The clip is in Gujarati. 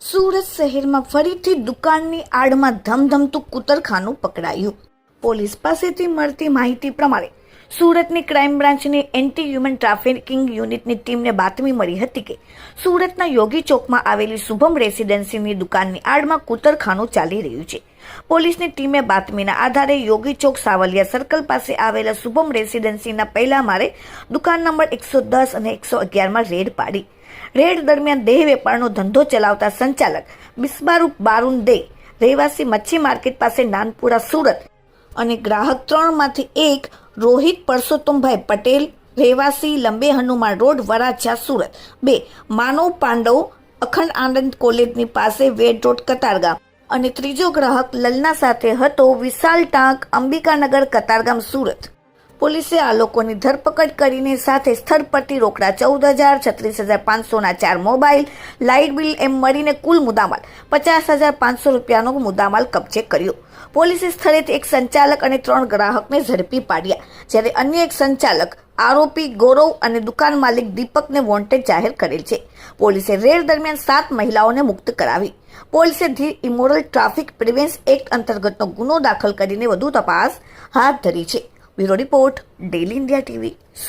સુરત શહેરમાં ફરીથી દુકાનની આડમાં ધમધમતું કુતરખાનું પકડાયું. પોલીસ પાસેથી મળતી માહિતી પ્રમાણે સુરતની ક્રાઇમ બ્રાન્ચની એન્ટી હ્યુમન ટ્રાફિકિંગ યુનિટની ટીમને બાતમી મળી હતી કે સુરતના યોગી ચોકમાં આવેલી શુભમ રેસિડેન્સીની દુકાનની આડમાં કુતરખાનું ચાલી રહ્યું છે. પોલીસની ટીમે બાતમીના આધારે યોગી ચોક સાવલિયા સર્કલ પાસે આવેલા શુભમ રેસિડેન્સીના પહેલા મારે દુકાન નંબર એકસો દસ અને એકસો અગિયારમાં રેડ પાડી. રેડ દરમિયાન દેહ વેપારનો ધંધો ચલાવતા સંચાલક બિસ્બારૂ બારુન દે રહેવાસી મચ્છી માર્કેટ પાસે નાનપુરા સુરત અને ગ્રાહક ત્રણમાંથી એક રોહિત પરસોત્તમભાઈ પટેલ, રહેવાસી લંબે હનુમાન રોડ, વરાછા, સુરત. બે, માનવ પાંડવ અખંડ આનંદ કોલેજની પાસે વેડ રોડ કતારગામ. અને ત્રીજો ગ્રાહક લલના સાથે હતો વિશાલ ટાંક, અંબિકાનગર, કતારગામ, સુરત. પોલીસે આ લોકોની ધરપકડ કરીને સાથે સ્થળ પરથી રોકડા ચૌદ હજાર, છત્રીસ હજાર પાંચસોના ચાર મોબાઈલ, લાઇટ બિલ એમ મળીને કુલ મુદ્દામાલ, પચાસ હજાર પાંચસો રૂપિયાનો મુદ્દામાલ કબજે કર્યો. પોલીસે સ્થળેથી એક સંચાલક અને ત્રણ ગ્રાહકને ઝડપી પાડ્યા. જ્યારે અન્ય એક સંચાલક આરોપી ગૌરવ અને દુકાન માલિક દીપકને વોન્ટેડ જાહેર કરેલ છે. પોલીસે રેડ દરમિયાન સાત મહિલાઓને મુક્ત કરાવી. પોલીસે the immoral traffic prevention act અંતર્ગતનો ગુનો દાખલ કરીને વધુ તપાસ હાથ ધરી છે. Bureau report daily India TV